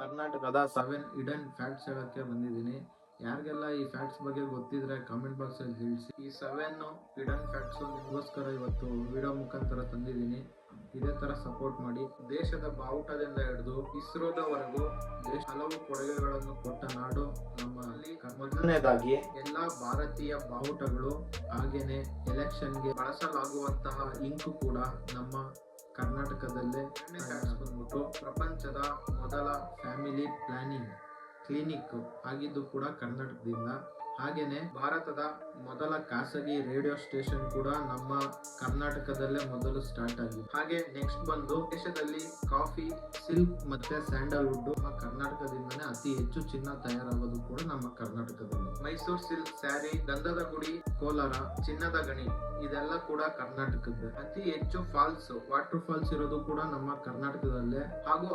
ಕರ್ನಾಟಕದ seven ಇಡನ್ facts ಹೇಳಕ್ಕೆ ಬಂದಿದ್ದೀನಿ. ಯಾರಿಗೆಲ್ಲ ಈ ಫ್ಯಾಕ್ಟ್ಸ್ ಬಗ್ಗೆ ಗೊತ್ತಿದ್ರೆ ಕಾಮೆಂಟ್ ಬಾಕ್ಸ್ ಅಲ್ಲಿ ತಿಳಿಸಿ. ಈ ಸೆವೆನ್ ಇಡನ್ ಫ್ಯಾಕ್ಟ್ಸ್ ನಿಮಗೋಸ್ಕರ ಇವತ್ತು ವಿಡಿಯೋ ಮುಖಾಂತರ ತಂದಿದ್ದೀನಿ. ಇದೇ ತರ ಸಪೋರ್ಟ್ ಮಾಡಿ. ದೇಶದ ಬಾವುಟದಿಂದ ಹಿಡಿದು ಇಸ್ರೋದವರೆಗೂ ದೇಶ ಹಲವು ಕೊಡುಗೆಗಳನ್ನು ಕೊಟ್ಟ ನಾಡು ನಮ್ಮಲ್ಲಿ. ಮೊದಲನೇದಾಗಿ ಎಲ್ಲಾ ಭಾರತೀಯ ಬಾವುಟಗಳು, ಹಾಗೇನೆ ಎಲೆಕ್ಷನ್ಗೆ ಬಳಸಲಾಗುವಂತಹ ಇಂಕು ಕೂಡ ನಮ್ಮ ಕರ್ನಾಟಕದಲ್ಲೇ ಫ್ಯಾಕ್ಟ್ಸ್ ಬಂದ್ಬಿಟ್ಟು ಪ್ರಪಂಚದ ಮೊದಲ ಫ್ಯಾಮಿಲಿ ಪ್ಲಾನಿಂಗ್ ಕ್ಲಿನಿಕ್ ಆಗಿದ್ದು ಕೂಡ ಕರ್ನಾಟಕದಿಂದ ಹಾಗೇನೆ ಭಾರತದ ಮೊದಲ ಖಾಸಗಿ ರೇಡಿಯೋ ಸ್ಟೇಷನ್ ಕೂಡ ನಮ್ಮ ಕರ್ನಾಟಕದಲ್ಲೇ ಮೊದಲು ಸ್ಟಾರ್ಟ್ ಆಗಿದೆ. ಹಾಗೆ ನೆಕ್ಸ್ಟ್ ಬಂದು ದೇಶದಲ್ಲಿ ಕಾಫಿ, ಸಿಲ್ಕ್ ಮತ್ತೆ ಸ್ಯಾಂಡಲ್ವುಡ್ ನಮ್ಮ ಕರ್ನಾಟಕದಿಂದನೇ ಅತಿ ಹೆಚ್ಚು ಚಿನ್ನ ತಯಾರಾಗೋದು ಕೂಡ ನಮ್ಮ ಕರ್ನಾಟಕದಲ್ಲಿ. ಮೈಸೂರು ಸಿಲ್ಕ್ ಸ್ಯಾರಿ, ಗಂಧದ ಗುಡಿ, ಕೋಲಾರ, ಚಿನ್ನದ ಗಣಿ ಇದೆಲ್ಲ ಕೂಡ ಕರ್ನಾಟಕದ ಅತಿ ಹೆಚ್ಚು ಫಾಲ್ಸ್ ವಾಟರ್ ಫಾಲ್ಸ್ ಇರೋದು ಕೂಡ ನಮ್ಮ ಕರ್ನಾಟಕದಲ್ಲೇ. ಹಾಗೂ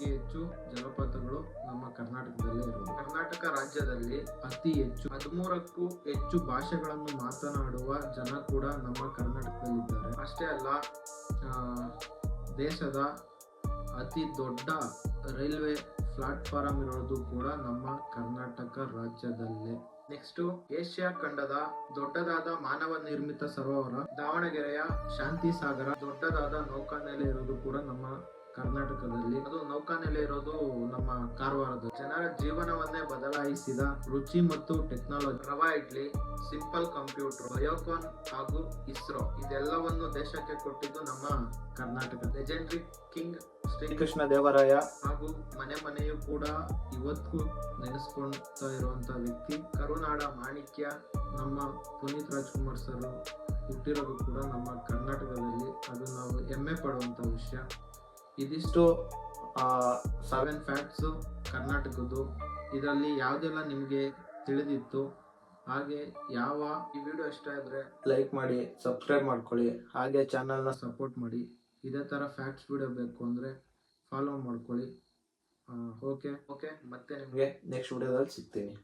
ಅತಿ ಹೆಚ್ಚು ಜಲಪಾತಗಳು ನಮ್ಮ ಕರ್ನಾಟಕದಲ್ಲೇ ಇರುವುದು. ಕರ್ನಾಟಕ ರಾಜ್ಯದಲ್ಲಿ ಅತಿ ಹೆಚ್ಚು, ಹದಿಮೂರಕ್ಕೂ ಹೆಚ್ಚು ಭಾಷೆಗಳನ್ನು ಮಾತನಾಡುವ ಜನ ಕೂಡ ನಮ್ಮ ಕರ್ನಾಟಕದಲ್ಲಿದ್ದಾರೆ. ಅಷ್ಟೇ ಅಲ್ಲ ದೇಶದ ಅತಿ ದೊಡ್ಡ ರೈಲ್ವೆ ಪ್ಲಾಟ್ಫಾರಂ ಇರೋದು ಕೂಡ ನಮ್ಮ ಕರ್ನಾಟಕ ರಾಜ್ಯದಲ್ಲೇ. ನೆಕ್ಸ್ಟ್, ಏಷ್ಯಾ ಖಂಡದ ದೊಡ್ಡದಾದ ಮಾನವ ನಿರ್ಮಿತ ಸರೋವರ ದಾವಣಗೆರೆಯ ಶಾಂತಿ ಸಾಗರ ದೊಡ್ಡದಾದ ನೌಕಾನೆಲೆ ಇರೋದು ಕೂಡ ನಮ್ಮ ಕರ್ನಾಟಕದಲ್ಲಿ. ಅದು ನೌಕಾನೆಲೆ ಇರೋದು ನಮ್ಮ ಕಾರವಾರದ. ಜನರ ಜೀವನವನ್ನೇ ಬದಲಾಯಿಸಿದ ರುಚಿ ಮತ್ತು technology. Rava idli, simple computer, Biocon ಹಾಗೂ ಇಸ್ರೋ ಇದೆಲ್ಲವನ್ನು ದೇಶಕ್ಕೆ ಕೊಟ್ಟಿದ್ದು ನಮ್ಮ ಕರ್ನಾಟಕ. ಲೆಜೆಂಡ್ರಿ ಕಿಂಗ್ ಶ್ರೀಕೃಷ್ಣ ದೇವರಾಯ ಹಾಗೂ ಮನೆ ಮನೆಯು ಕೂಡ ಇವತ್ತು ನೆನೆಸ್ಕೊಳ್ತಾ ಇರುವಂತ ವ್ಯಕ್ತಿ. ಕರುನಾಡ ಮಾಣಿಕ್ಯ, ನಮ್ಮ ಪುನೀತ್ ರಾಜ್ಕುಮಾರ್ ಸರ್ ಹುಟ್ಟಿರೋದು ಕೂಡ ನಮ್ಮ ಕರ್ನಾಟಕದಲ್ಲಿ. ಅದು ನಾವು ಹೆಮ್ಮೆ ಪಡುವಂತ ವಿಷಯ. ಇದಿಷ್ಟು ಸೆವೆನ್ ಫ್ಯಾಕ್ಟ್ಸು ಕರ್ನಾಟಕದ್ದು. ಇದರಲ್ಲಿ ಯಾವುದೆಲ್ಲ ನಿಮಗೆ ತಿಳಿದಿತ್ತು? ಹಾಗೆ ಯಾವ ಈ ವಿಡಿಯೋ ಇಷ್ಟ ಆದರೆ ಲೈಕ್ ಮಾಡಿ ಸಬ್ಸ್ಕ್ರೈಬ್ ಮಾಡ್ಕೊಳ್ಳಿ. ಹಾಗೆ ಚಾನಲ್ನ ಸಪೋರ್ಟ್ ಮಾಡಿ. ಇದೇ ಥರ ಫ್ಯಾಕ್ಟ್ಸ್ ವಿಡಿಯೋ ಬೇಕು ಅಂದರೆ ಫಾಲೋ ಮಾಡ್ಕೊಳ್ಳಿ. ಓಕೆ ಓಕೆ ಮತ್ತೆ ನಿಮಗೆ ನೆಕ್ಸ್ಟ್ ವಿಡಿಯೋದಲ್ಲಿ ಸಿಗ್ತೀನಿ.